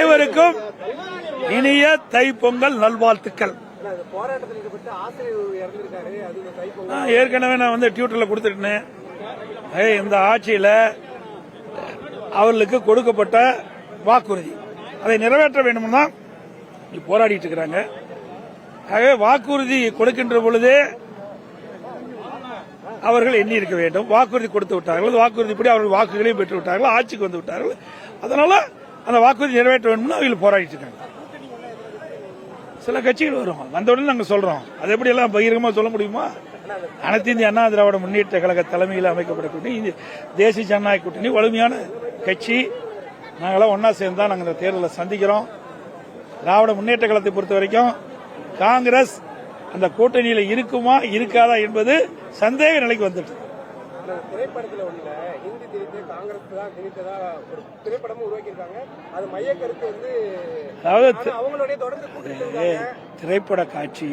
அனைவருக்கும் இனிய தைப்பொங்கல் நல்வாழ்த்துக்கள். ஏற்கனவே நான் வந்து டியூட்டர்ல கொடுத்துட்டேன் இந்த ஆட்சியில அவர்களுக்கு கொடுக்கப்பட்ட வாக்குறுதி. அதை நிறைவேற்ற வேண்டும் தான் போராடிட்டு இருக்கிறாங்க. ஆகவே வாக்குறுதி கொடுக்கின்ற பொழுதே அவர்கள் எண்ணி இருக்க வேண்டும். வாக்குறுதி கொடுத்து விட்டார்கள். வாக்குறுதிப்படி அவர்கள் வாக்குகளையும் பெற்று விட்டார்கள். ஆட்சிக்கு வந்து விட்டார்கள். அதனால அந்த வாக்குறுதி நிறைவேற்ற வேண்டும்னு அவர்கள் போராடிட்டு இருக்காங்க சில கட்சிகள் வரும் வந்தவுடனே நாங்க சொல்றோம். அது எப்படி எல்லாம் பகிரங்கமா சொல்ல முடியுமா? அனைத்து இந்திய அண்ணா திராவிட முன்னேற்ற கழக தலைமையில் அமைக்கப்படக்கூடிய இந்த தேசிய ஜனநாயக கூட்டணி வலிமையான கட்சி. நாங்களாம் ஒன்னா சேர்ந்து தான் நாங்கள் இந்த தேர்தலை சந்திக்கிறோம். திராவிட முன்னேற்ற கழகத்தை பொறுத்த வரைக்கும் காங்கிரஸ் அந்த கூட்டணியில் இருக்குமா இருக்காதா என்பது சந்தேக நிலைக்கு வந்துட்டு திரைப்படத்துல உள்ள ஹிந்தி திணித்து காங்கிரஸ் தான் திணித்ததா ஒரு திரைப்படமும் உருவாக்கியிருக்காங்க. அது மைய கருத்து வந்து அதாவது அவங்களுடைய தொடர்ந்து திரைப்பட காட்சி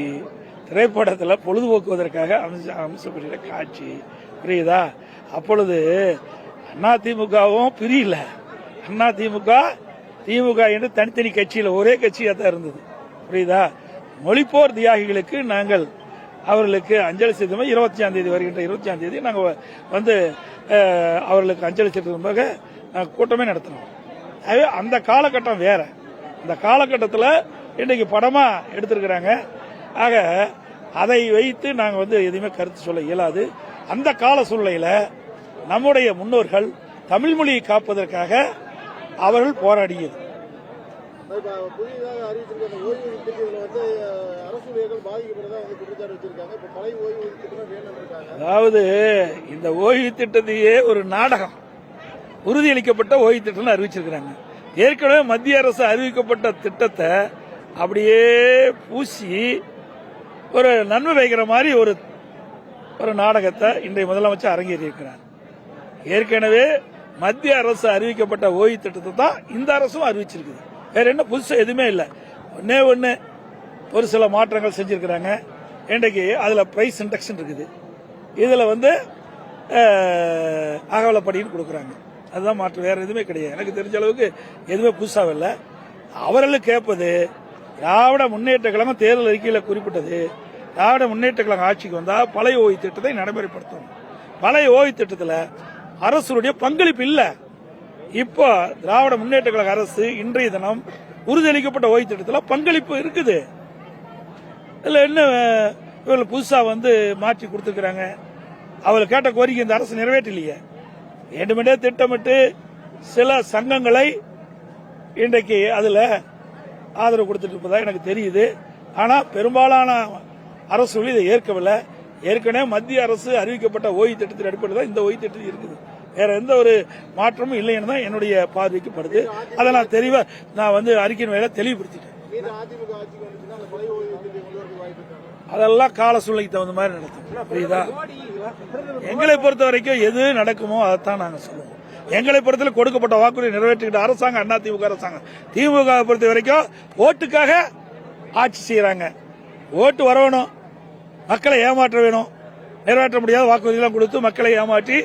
திரைப்படத்தில் பொழுதுபோக்குவதற்காக அமைச்ச அமைச்சப்படுகிற காட்சி. புரியுதா? அப்பொழுது அண்ணா திமுகவும் பிரியல. அண்ணா திமுக திமுக என்று தனித்தனி கட்சியில் ஒரே கட்சியாக தான் இருந்தது. புரியுதா? மொழிப்போர் தியாகிகளுக்கு நாங்கள் அவர்களுக்கு அஞ்சலி செலுத்தும் இருபத்தி தேதி வருகின்ற இருபத்தி தேதி நாங்கள் வந்து அவர்களுக்கு அஞ்சலி செலுத்தும் நாங்கள் கூட்டமே நடத்தினோம். ஆகவே அந்த காலகட்டம் வேற. அந்த காலகட்டத்தில் இன்னைக்கு படமாக எடுத்திருக்கிறாங்க. ஆக அதை வைத்து நாங்கள் வந்து எதுவுமே கருத்து சொல்ல இயலாது. அந்த கால சூழ்நிலையில் நம்முடைய முன்னோர்கள் தமிழ் மொழியை காப்பதற்காக அவர்கள் போராடியது. புதிதாக அறிவிச்சிருக்க ஓய்வு திட்டத்தில் வந்து அரசு ஊழியர்கள் பாதிக்கப்படுறதா வந்து குற்றச்சாட்டு வச்சிருக்காங்க. இப்ப பழைய ஓய்வு திட்டம் வேணும் இருக்காங்க. அதாவது இந்த ஓய்வு திட்டத்தையே ஒரு நாடகம் உறுதியளிக்கப்பட்ட ஓய்வு திட்டம்னு அறிவிச்சிருக்கிறாங்க. ஏற்கனவே மத்திய அரசு அறிவிக்கப்பட்ட திட்டத்தை அப்படியே பூசி ஒரு நன்மை வைக்கிற மாதிரி ஒரு ஒரு நாடகத்தை இன்றைய முதலமைச்சர் அரங்கேறியிருக்கிறார். ஏற்கனவே மத்திய அரசு அறிவிக்கப்பட்ட ஓய்வு திட்டத்தை தான் இந்த அரசும் அறிவிச்சிருக்குது. வேற என்ன புதுசாக எதுவுமே இல்லை. ஒன்னே ஒன்று ஒரு சில மாற்றங்கள் செஞ்சுருக்கிறாங்க. இன்றைக்கு அதில் ப்ரைஸ் இன்டெக்ஷன் இருக்குது. இதில் வந்து அகவலப்படின்னு கொடுக்குறாங்க. அதுதான் மாற்றம் வேறு எதுவுமே கிடையாது. எனக்கு தெரிஞ்ச அளவுக்கு எதுவுமே புதுசாக இல்லை. அவர்களும் கேட்பது திராவிட முன்னேற்ற கழகம் தேர்தல் அறிக்கையில் குறிப்பிட்டது திராவிட முன்னேற்ற கழகம் ஆட்சிக்கு வந்தால் பழைய ஓய்வு திட்டத்தை நடைமுறைப்படுத்தணும். பழைய ஓய்வு திட்டத்தில் அரசுடைய பங்களிப்பு இல்லை. இப்போ திராவிட முன்னேற்ற கழக அரசு இன்றைய தினம் உறுதியளிக்கப்பட்ட ஓய்வு திட்டத்தில் பங்களிப்பு இருக்குது. இதில் என்ன இவர்கள் புதுசாக வந்து மாற்றி கொடுத்துருக்காங்க அவள் கேட்ட கோரிக்கை இந்த அரசு நிறைவேற்றலையே. வேண்டுமென்றே திட்டமிட்டு சில சங்கங்களை இன்றைக்கு அதில் ஆதரவு கொடுத்துட்டு இருப்பதாக எனக்கு தெரியுது. ஆனால் பெரும்பாலான அரசுகள் இதை ஏற்கவில்லை. ஏற்கனவே மத்திய அரசு அறிவிக்கப்பட்ட ஓய்வு திட்டத்தின் அடிப்படையில் தான் இந்த ஓய்வு திட்டம் இருக்குது. வேற எந்த ஒரு மாற்றமும் இல்லைன்னு தான் என்னுடைய பார்வைக்கு படுது. அதை நான் தெளிவா நான் வந்து அறிக்கையின் மேல தெளிவுபடுத்திட்டேன். அதெல்லாம் கால சூழ்நிலைக்கு தகுந்த மாதிரி நடக்கும். புரியுதா? எங்களை பொறுத்த வரைக்கும் எது நடக்குமோ அதைத்தான் நாங்க சொல்லுவோம். எங்களை பொறுத்தவரை கொடுக்கப்பட்ட வாக்குறுதி நிறைவேற்றிக்கிட்ட அரசாங்கம் அண்ணா திமுக அரசாங்கம். திமுக பொறுத்த வரைக்கும் ஓட்டுக்காக ஆட்சி செய்யறாங்க. ஓட்டு வரணும். மக்களை ஏமாற்ற வேணும். நிறைவேற்ற முடியாத வாக்குறுதியெல்லாம் கொடுத்து மக்களை ஏமாற்றி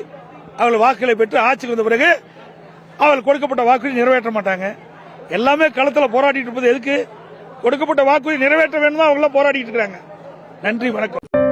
அவர்கள் வாக்குகளை பெற்று ஆட்சிக்கு வந்த பிறகு அவர்கள் கொடுக்கப்பட்ட வாக்குறுதி நிறைவேற்ற மாட்டாங்க. எல்லாமே களத்தில் போராடிட்டு இருப்பது எதுக்கு? கொடுக்கப்பட்ட வாக்குறுதி நிறைவேற்ற வேணும் அவங்களாம் போராடிட்டு இருக்காங்க நன்றி வணக்கம்.